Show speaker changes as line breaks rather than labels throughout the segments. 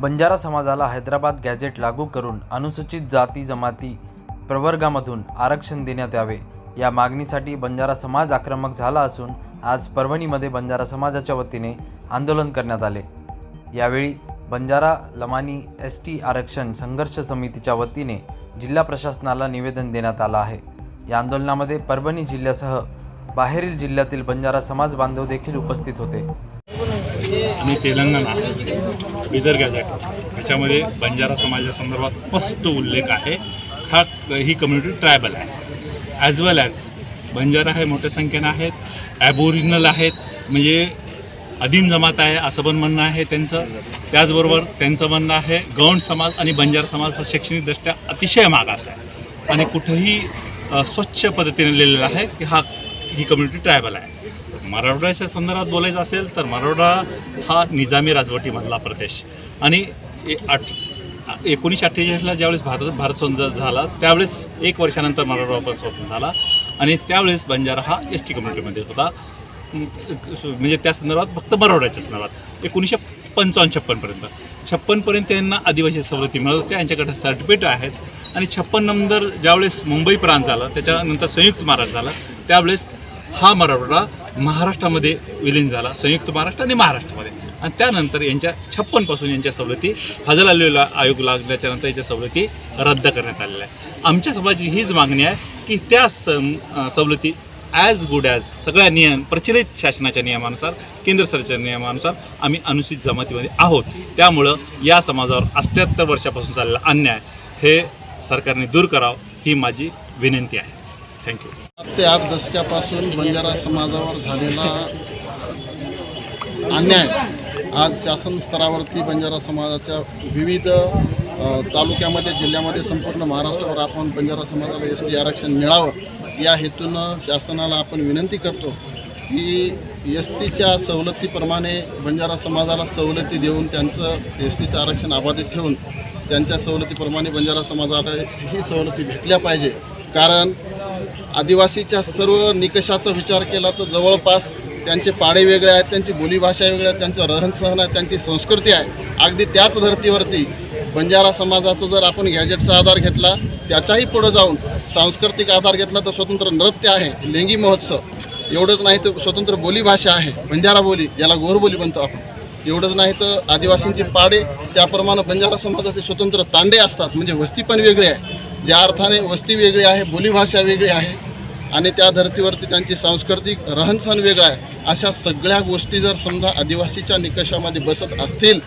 बंजारा समाजाला हैदराबाद गॅझेट लागू करून अनुसूचित जाती जमाती प्रवर्गामधून आरक्षण देण्यात यावे. या मागणीसाठी बंजारा समाज आक्रमक झाला असून आज परभणीमध्ये बंजारा समाजाच्या वतीने आंदोलन करण्यात आले. यावेळी बंजारा लमानी एस टी आरक्षण संघर्ष समितीच्या वतीने जिल्हा प्रशासनाला निवेदन देण्यात आलं आहे. या आंदोलनामध्ये परभणी जिल्ह्यासह बाहेरील जिल्ह्यातील बंजारा समाज बांधव देखील उपस्थित होते.
आणि तेलंगणा बिदर गॅझेट. ह्याच्यामध्ये बंजारा समाजासंदर्भात स्पष्ट उल्लेख आहे. हा ही कम्युनिटी ट्रायबल आहे. ॲज वेल ॲज बंजारा हे मोठ्या संख्येनं आहेत. ॲबोरिजिनल आहेत. म्हणजे अधीन जमात आहे असं पण म्हणणं आहे त्यांचं. त्याचबरोबर त्यांचं म्हणणं आहे गौंड समाज आणि बंजारा समाज हा शैक्षणिकदृष्ट्या अतिशय मागास आहे. आणि कुठंही स्वच्छ पद्धतीने लिहिलेलं आहे की हा ही कम्युनिटी ट्रायबल आहे. मराठवाड्याच्या संदर्भात बोलायचं असेल तर मराठवाडा हा निजामी राजवटीमधला प्रदेश. आणि ए- आठ एकोणीसशे अठ्ठेचाळीसला ज्यावेळेस भारत भारत स्वतंत्र झाला त्यावेळेस एक वर्षानंतर मराठवाडा पण स्वतंत्र झाला. आणि त्यावेळेस बंजारा हा एस टी कम्युनिटीमध्ये होता. म्हणजे त्या संदर्भात फक्त मराठवाड्याच्या संदर्भात. एकोणीसशे पंचावन्न छप्पनपर्यंत छप्पनपर्यंत त्यांना आदिवासी सवलती मिळत होत्या यांच्याकडे सर्टिफिकेट आहेत. आणि छप्पन नंतर ज्यावेळेस मुंबई प्रांत झालं त्याच्यानंतर संयुक्त महाराष्ट्र झाला त्यावेळेस हा मराठवाडा महाराष्ट्रामध्ये विलीन झाला संयुक्त महाराष्ट्र आणि महाराष्ट्रामध्ये. आणि त्यानंतर यांच्या छप्पनपासून यांच्या सवलती हजर आलेला आयोग लागल्याच्या नंतर यांच्या सवलती रद्द करण्यात आलेल्या आहे आमच्या समाजाची हीच मागणी आहे की त्या सवलती ॲज गुड ॲज सगळ्या नियम प्रचलित शासनाच्या नियमानुसार केंद्र सरकारच्या नियमानुसार आम्ही अनुसूचित जमातीमध्ये आहोत. त्यामुळं या समाजावर अठ्ठ्याहत्तर वर्षापासून चाललेला अन्याय हे सरकारने दूर करावं ही माझी विनंती आहे. थँक्यू
ते आठ दशकापासून बंजारा समाजावर झालेला अन्याय. आज शासन स्तरावरती बंजारा समाजाच्या विविध तालुक्यामध्ये जिल्ह्यामध्ये संपूर्ण महाराष्ट्रावर आपण बंजारा समाजाला एस टी आरक्षण मिळावं या हेतूनं शासनाला आपण विनंती करतो की एस टीच्या सवलतीप्रमाणे बंजारा समाजाला सवलती देऊन त्यांचं एस टीचं आरक्षण अबाधित ठेवून त्यांच्या सवलतीप्रमाणे बंजारा समाजाला ही सवलती भेटल्या पाहिजे. कारण आदिवासीच्या सर्व निकषाचा विचार केला तर जवळपास त्यांचे पाडे वेगळे आहेत त्यांची बोलीभाषा वेगळी आहे त्यांचं रहनसहन आहे त्यांची संस्कृती आहे. अगदी त्याच धर्तीवरती बंजारा समाजाचा जर आपण गॅजेटचा आधार घेतला त्याचाही पुढं जाऊन सांस्कृतिक आधार घेतला तर स्वतंत्र नृत्य आहे लेंगी महोत्सव. एवढंच नाही तर स्वतंत्र बोलीभाषा आहे बंजारा बोली ज्याला गोरबोली म्हणतो आपण. एवढंच नाही तर आदिवासींचे पाडे त्याप्रमाणे बंजारा समाजाचे स्वतंत्र तांडे असतात म्हणजे वस्ती पण वेगळी आहे. ज्या अर्थाने वस्ती वेगळी आहे बोलीभाषा वेगळी आहे आणि त्या धर्तीवरती त्यांची सांस्कृतिक रहनसहन वेगळं आहे. अशा सगळ्या गोष्टी जर समजा आदिवासीच्या निकषामध्ये बसत असतील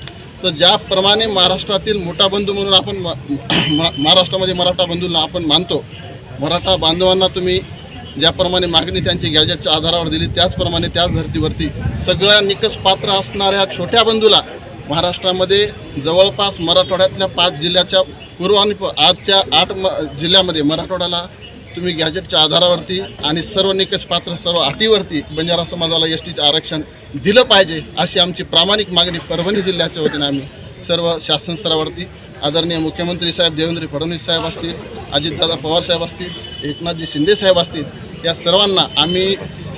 तर ज्याप्रमाणे महाराष्ट्रातील मोठा बंधू म्हणून आपण महाराष्ट्रामध्ये मराठा बंधूंना आपण मानतो मराठा बांधवांना तुम्ही ज्याप्रमाणे मागणी त्यांची गॅजेटच्या आधारावर दिली त्याचप्रमाणे त्याच धर्तीवरती सगळ्या निकष पात्र असणाऱ्या छोट्या बंधूला महाराष्ट्रामध्ये जवळपास मराठवाड्यातल्या पाच जिल्ह्याच्या पूर्व आणि आजच्या आठ म जिल्ह्यामध्ये मराठवाड्याला तुम्ही गॅजेटच्या आधारावरती आणि सर्व निकष पात्र सर्व अटीवरती बंजारा समाजाला एस टीचं आरक्षण दिलं पाहिजे अशी आमची प्रामाणिक मागणी परभणी जिल्ह्याच्या वतीने आम्ही सर्व शासन स्तरावरती आदरणीय मुख्यमंत्री साहेब देवेंद्र फडणवीस साहेब असतील अजितदादा पवार साहेब असतील एकनाथजी शिंदे साहेब असतील या सर्वांना आम्ही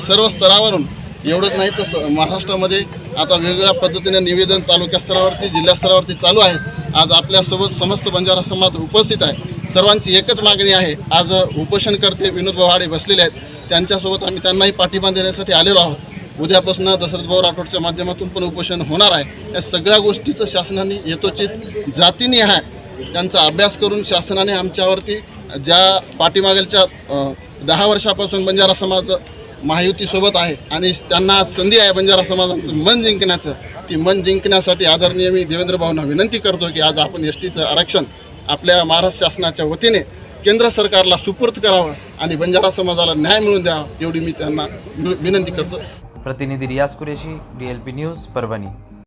सर्व स्तरावरून एवढंच नाही तर स- महाराष्ट्रामध्ये आता वेगवेगळ्या पद्धतीने निवेदन तालुक्या स्तरावरती जिल्हा स्तरावरती चालू आहे. आज आपल्यासोबत समस्त बंजारा समाज उपस्थित आहे. सर्वांची एकच मागणी आहे. आज उपोषणकर्ते विनोद भवाडे बसलेले आहेत. त्यांच्यासोबत आम्ही त्यांनाही पाठिंबा देण्यासाठी आलेलो आहोत. उद्यापासून दशरथभाऊ राठोडच्या माध्यमातून पण उपोषण होणार आहे. या सगळ्या गोष्टीचं शासनाने यथोचित आहे त्यांचा अभ्यास करून शासनाने आमच्यावरती ज्या पाठीमागेलच्या दहा वर्षापासून बंजारा समाज महायुतीसोबत आहे आणि त्यांना आज संधी आहे बंजारा समाजाचं मन जिंकण्याचं ती मन जिंकण्यासाठी आदरणीय मी देवेंद्र भाऊंना विनंती करतो की आज आपण एस टीचं आरक्षण आपल्या महाराष्ट्र शासनाच्या वतीने केंद्र सरकारला सुपूर्द करावं आणि बंजारा समाजाला न्याय मिळून द्यावा एवढी मी त्यांना वि- विनंती करतो.
प्रतिनिधी Riyaz Qureshi D L P news Parbhani.